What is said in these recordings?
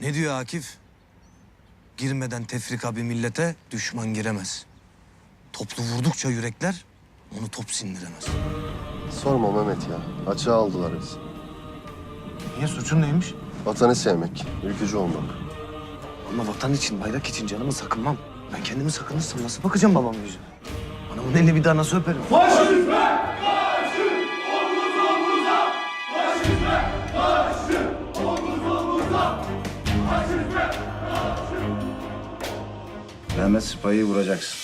Ne diyor Akif? Girmeden tefrika bir millete düşman giremez. Toplu vurdukça yürekler onu top sindiremez. Sorma Mehmet ya. Açığa aldılar bizi. Niye suçun neymiş? Vatanı sevmek, ülkücü olmak. Ama vatan için, bayrak için canımı sakınmam. Ben kendimi sakınırsam nasıl bakacağım babamın yüzüne? Anamın elini bir daha nasıl öperim? Mehmet Sıpayı vuracaksın.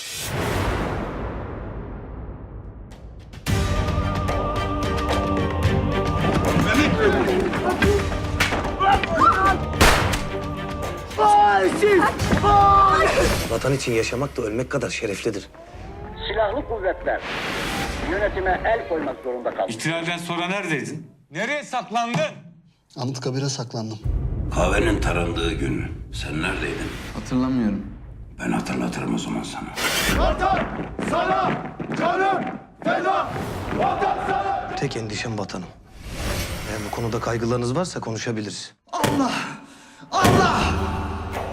Vatan için yaşamak da ölmek kadar şereflidir. silahlı kuvvetler yönetime el koymak zorunda kaldı. İhtilalden sonra neredeydin? Nereye saklandın? Anıtkabir'e saklandım. Kahvenin tarandığı gün sen neredeydin? Hatırlamıyorum. Ben hatırlatırım o zaman sana. Tek endişem vatanım. Eğer bu konuda kaygılarınız varsa konuşabiliriz.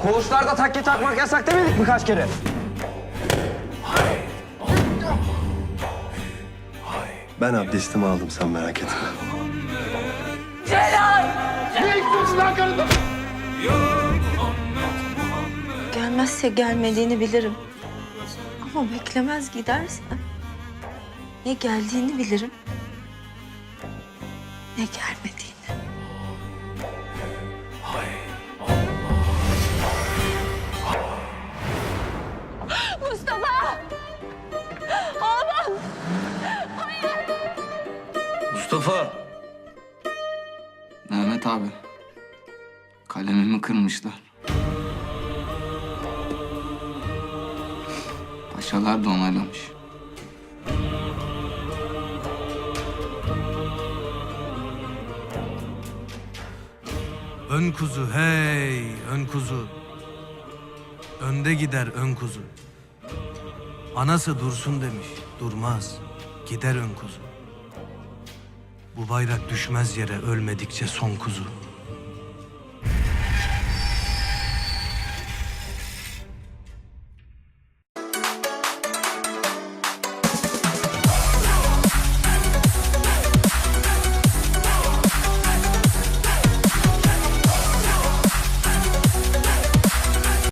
Koğuşlarda takke takmak yasak demedik mi kaç kere? Ben abdestimi aldım sen merak etme. Gelmezse gelmediğini bilirim. Ama beklemez giderse ne geldiğini bilirim ne gelmediğini. Mustafa! Oğlum! Mustafa! Mehmet abi. Kalemimi kırmışlar. Paşalar da onaylamış. Ön kuzu hey ön kuzu. Önde gider ön kuzu. Anası dursun demiş durmaz gider ön kuzu. Bu bayrak düşmez yere ölmedikçe son kuzu.